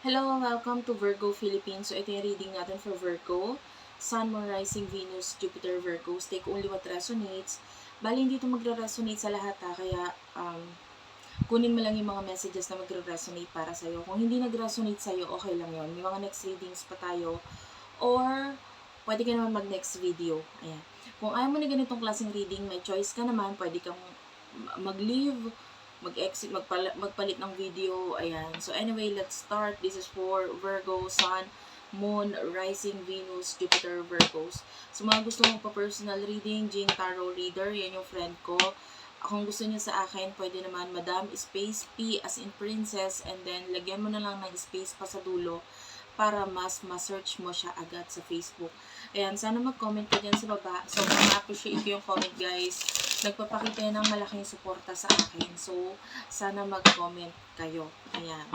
Hello, welcome to Virgo Philippines. So, ito yung reading natin for Virgo. Sun, Moon, Rising, Venus, Jupiter, Virgos. Take only what resonates. Bali, hindi ito magre-resonate sa lahat ha. Kaya, um, kunin mo lang yung mga messages na magre-resonate para sa'yo. Kung hindi nag-resonate sa'yo, okay lang yon May mga next readings pa tayo. Or, pwede ka naman mag-next video. Ayan. Kung ayaw mo na ganitong klaseng reading, may choice ka naman. Pwede kang mag-leave, mag-exit, magpala, magpalit ng video. Ayan. So anyway, let's start. This is for Virgo, Sun, Moon, Rising, Venus, Jupiter, Virgos. So mga gusto mong pa-personal reading, Jing Tarot Reader, yan yung friend ko. Kung gusto niyo sa akin, pwede naman Madam Space P as in Princess and then lagyan mo na lang ng space pa sa dulo para mas ma-search mo siya agad sa Facebook. Ayan, sana mag-comment ka dyan sa baba. So, ma-appreciate ko yung comment, guys. Nagpapakita yan ng malaking suporta sa akin. So, sana mag-comment kayo. Ayan.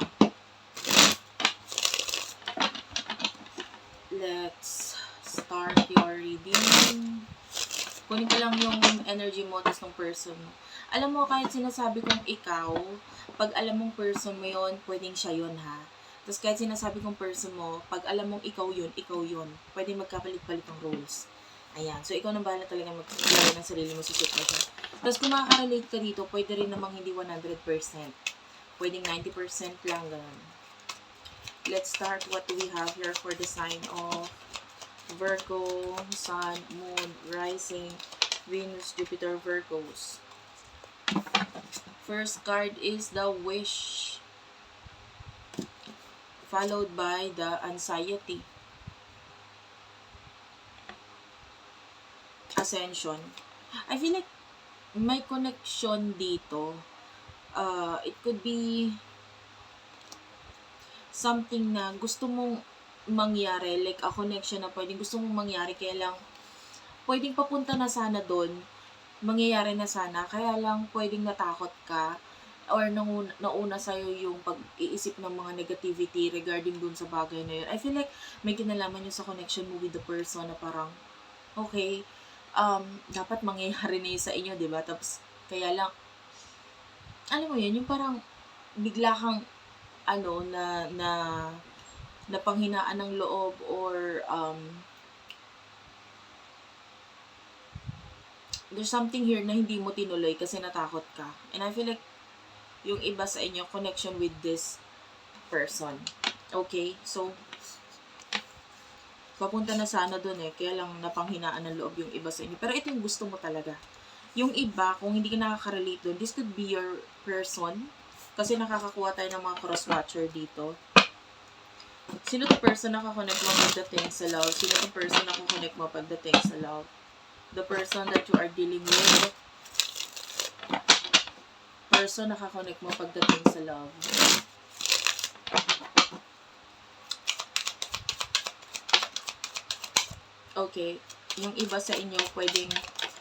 Let's start your reading. Kunin ko lang yung energy mo tas ng person mo. Alam mo, kahit sinasabi kong ikaw, pag alam mong person mo yun, pwedeng siya yun ha. Tapos kahit sinasabi kong person mo, pag alam mong ikaw yun, ikaw yun. Pwede magkapalit-palit ng roles. Ayan. So, ikaw na bahala talaga mag-play ng sarili mo sa sitwasyon. Tapos kung makaka-relate ka dito, pwede rin namang hindi 100%. Pwedeng 90% lang ganun. Let's start what we have here for the sign of Virgo, Sun, Moon, Rising, Venus, Jupiter, Virgos. First card is the Wish. Followed by the Anxiety. Ascension. I feel like may connection dito. Uh, it could be something na gusto mong mangyari, like a connection na pwedeng gusto mong mangyari, kaya lang pwedeng papunta na sana doon, mangyayari na sana, kaya lang pwedeng natakot ka, or nauna, nauna sa'yo yung pag-iisip ng mga negativity regarding dun sa bagay na yun. I feel like may kinalaman yun sa connection mo with the person na parang, okay, um, dapat mangyayari na yun sa inyo, di ba? Tapos, kaya lang, alam mo yun, yung parang bigla kang ano na na na panghinaan ng loob or um there's something here na hindi mo tinuloy kasi natakot ka. And I feel like yung iba sa inyo connection with this person. Okay? So papunta na sana doon eh. Kaya lang napanghinaan ng loob yung iba sa inyo. Pero ito yung gusto mo talaga. Yung iba, kung hindi ka nakaka-relate doon, this could be your person. Kasi nakakakuha tayo ng mga cross-watcher dito. Sino to person na kakonect mo pagdating sa love? Sino to person na kakonect mo pagdating sa love? The person that you are dealing with. Person na kakonect mo pagdating sa love. Okay. Yung iba sa inyo, pwedeng,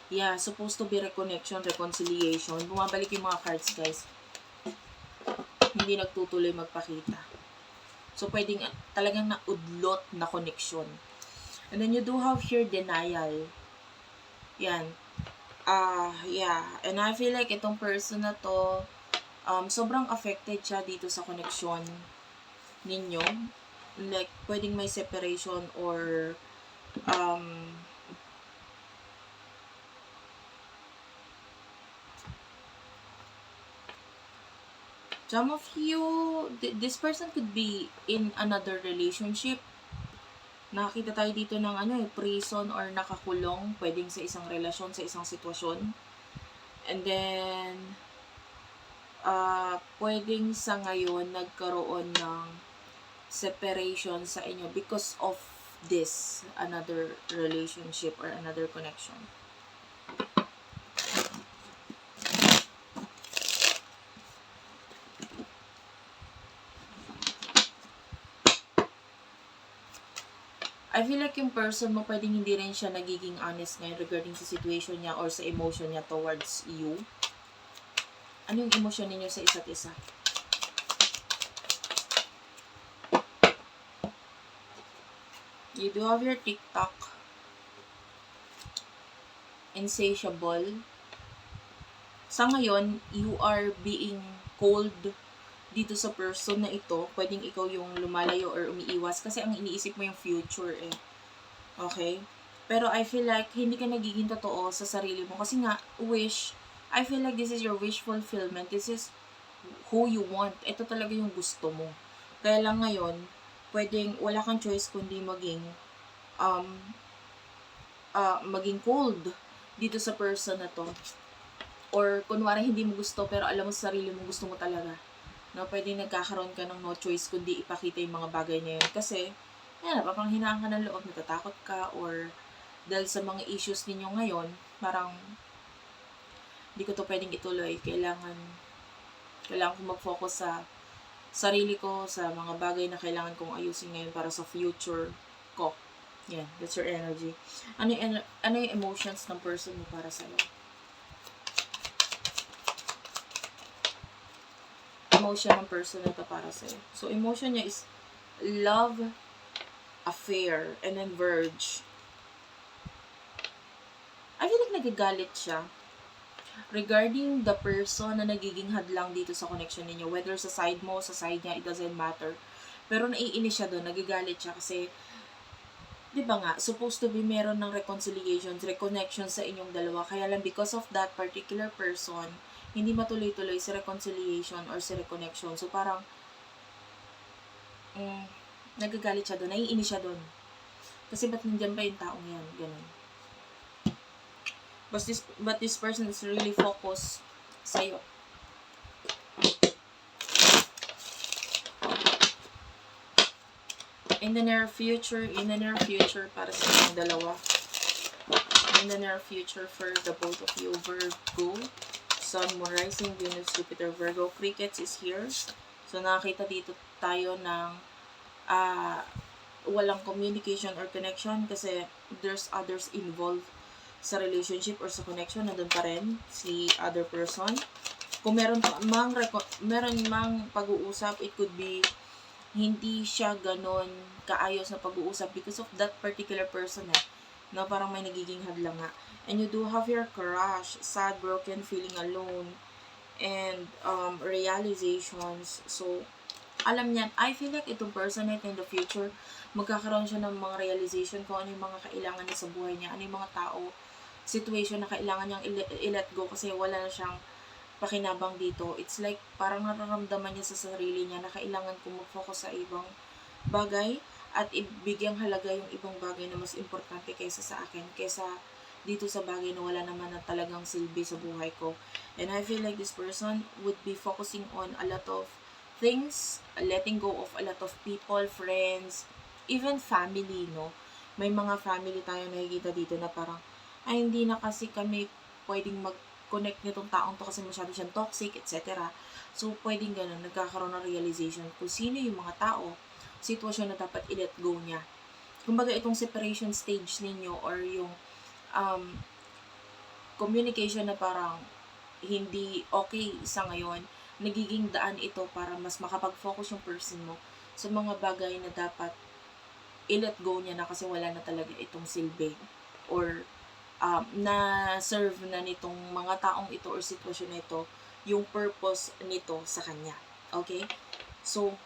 yeah, supposed to be reconnection, reconciliation. Bumabalik yung mga cards, guys. Hindi nagtutuloy magpakita. So, pwedeng uh, talagang naudlot na connection. And then, you do have here denial. Yan. Ah, uh, yeah. And I feel like itong person na to, um, sobrang affected siya dito sa connection ninyo. Like, pwedeng may separation or, um, some of you, th- this person could be in another relationship. Nakita tayo dito ng ano, eh, prison or nakakulong, pwedeng sa isang relasyon, sa isang sitwasyon. And then, uh, pwedeng sa ngayon nagkaroon ng separation sa inyo because of this, another relationship or another connection. I feel like yung person mo, pwedeng hindi rin siya nagiging honest ngayon regarding sa situation niya or sa emotion niya towards you. Ano yung emotion ninyo sa isa't isa? You do have your TikTok. Insatiable. Sa ngayon, you are being cold dito sa person na ito, pwedeng ikaw yung lumalayo or umiiwas kasi ang iniisip mo yung future eh. Okay? Pero I feel like hindi ka nagiging totoo sa sarili mo kasi nga, wish, I feel like this is your wish fulfillment. This is who you want. Ito talaga yung gusto mo. Kaya lang ngayon, pwedeng wala kang choice kundi maging um uh, maging cold dito sa person na to. Or kunwari hindi mo gusto pero alam mo sa sarili mo gusto mo talaga. No, pwedeng nagkakaroon ka ng no choice kundi ipakita yung mga bagay na yun. Kasi, yan, napapanghinaan ka ng loob, natatakot ka, or dahil sa mga issues ninyo ngayon, parang hindi ko to pwedeng ituloy. Kailangan, kailangan ko mag-focus sa sarili ko, sa mga bagay na kailangan kong ayusin ngayon para sa future ko. Yan, that's your energy. Ano yung, ano yung emotions ng person mo para sa'yo? Emotion ng person na to para sa'yo. So, emotion niya is love, affair, and then verge. I feel like nagagalit siya regarding the person na nagiging hadlang dito sa connection ninyo. Whether sa side mo, sa side niya, it doesn't matter. Pero naiinis siya doon, nagagalit siya kasi di ba nga, supposed to be meron ng reconciliations, reconnection sa inyong dalawa. Kaya lang because of that particular person, hindi matuloy-tuloy si reconciliation or si reconnection. So parang, mm, nagagalit siya doon, naiinis siya doon. Kasi ba't nandyan pa yung taong yan? Ganun. But this, but this person is really focused sa'yo. In the near future, in the near future, para sa inyong dalawa. In the near future for the both of you, Virgo, Sun, Moon, Rising, Venus, Jupiter, Virgo, Crickets is here. So, nakakita dito tayo ng ah walang communication or connection kasi there's others involved sa relationship or sa connection, nandun pa rin si other person. Kung meron mang, meron mang pag-uusap, it could be hindi siya ganon kaayos na pag-uusap because of that particular person eh. No, parang may nagiging hadlang nga. And you do have your crush, sad, broken, feeling alone, and um, realizations. So, alam niyan, I feel like itong person na in the future, magkakaroon siya ng mga realization kung ano yung mga kailangan niya sa buhay niya, ano yung mga tao, situation na kailangan niyang i-let go kasi wala na siyang pakinabang dito. It's like parang nararamdaman niya sa sarili niya na kailangan kong mag-focus sa ibang bagay at ibigyang halaga yung ibang bagay na mas importante kaysa sa akin, kaysa dito sa bagay na wala naman na talagang silbi sa buhay ko. And I feel like this person would be focusing on a lot of things, letting go of a lot of people, friends, even family, no? May mga family tayo nakikita dito na parang, ay hindi na kasi kami pwedeng mag-connect nitong taong to kasi masyado siyang toxic, etc. So, pwedeng ganun, nagkakaroon ng realization kung sino yung mga tao, sitwasyon na dapat i-let go niya. Kumbaga, itong separation stage ninyo or yung um, communication na parang hindi okay sa ngayon, nagiging daan ito para mas makapag-focus yung person mo sa mga bagay na dapat i-let go niya na kasi wala na talaga itong silbi or um, na serve na nitong mga taong ito or sitwasyon na ito yung purpose nito sa kanya. Okay? So,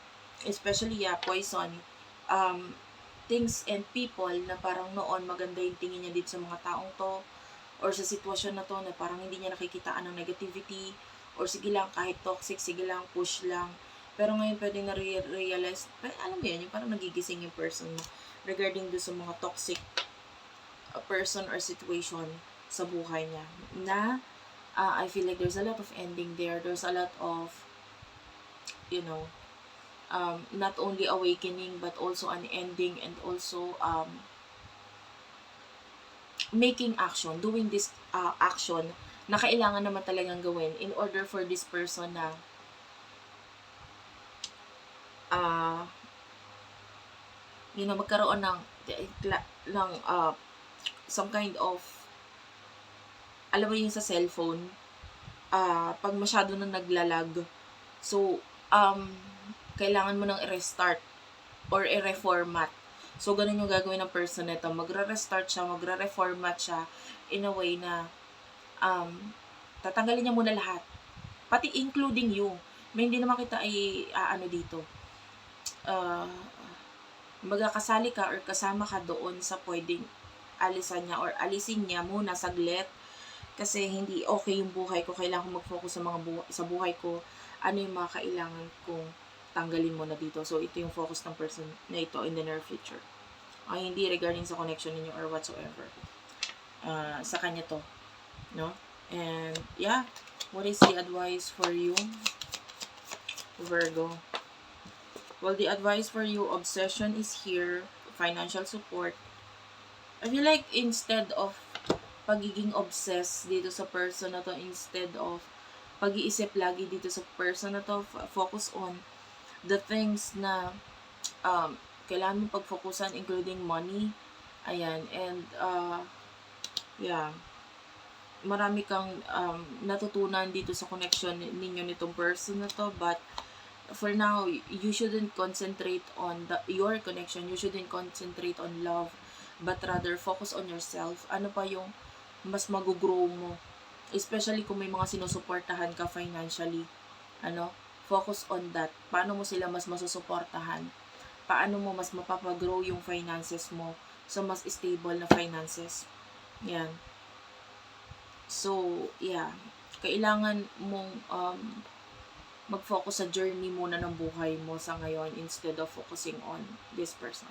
especially yeah, poison, um, things and people na parang noon maganda yung tingin niya dito sa mga taong to or sa sitwasyon na to na parang hindi niya nakikitaan ng negativity or sige lang kahit toxic, sige lang, push lang. Pero ngayon pwedeng na-realize, alam mo yan, yung parang nagigising yung person regarding do sa mga toxic person or situation sa buhay niya na uh, I feel like there's a lot of ending there. There's a lot of you know um, not only awakening but also an ending and also um, making action doing this uh, action na kailangan naman talagang gawin in order for this person na uh, you know magkaroon ng ng uh, some kind of alam mo yung sa cellphone uh, pag masyado na naglalag. So um kailangan mo nang i-restart or i-reformat. So ganun yung gagawin ng person nito magre-restart siya magre-reformat siya in a way na um tatanggalin niya muna lahat. Pati including you. May hindi naman kita ay aano dito. Uh, magkakasali ka or kasama ka doon sa pwedeng alisan niya or alisin niya muna saglit kasi hindi okay yung buhay ko. Kailangan ko mag-focus sa mga buhay, sa buhay ko. Ano yung mga kailangan kong tanggalin mo na dito. So, ito yung focus ng person na ito in the near future. Ay, hindi regarding sa connection ninyo or whatsoever. Uh, sa kanya to. No? And, yeah. What is the advice for you, Virgo? Well, the advice for you, obsession is here. Financial support. I feel like instead of pagiging obsessed dito sa person na to, instead of pag-iisip lagi dito sa person na to, focus on the things na um, kailangan mo pag-focusan, including money. Ayan. And, uh, yeah. Marami kang um, natutunan dito sa connection ninyo nitong person na to. But, for now, you shouldn't concentrate on the, your connection. You shouldn't concentrate on love. But rather, focus on yourself. Ano pa yung mas mag-grow mo. Especially kung may mga sinusuportahan ka financially. Ano? Focus on that. Paano mo sila mas masusuportahan? Paano mo mas mapapagrow yung finances mo sa mas stable na finances? Yan. So, yeah. Kailangan mong um, mag-focus sa journey muna ng buhay mo sa ngayon instead of focusing on this person.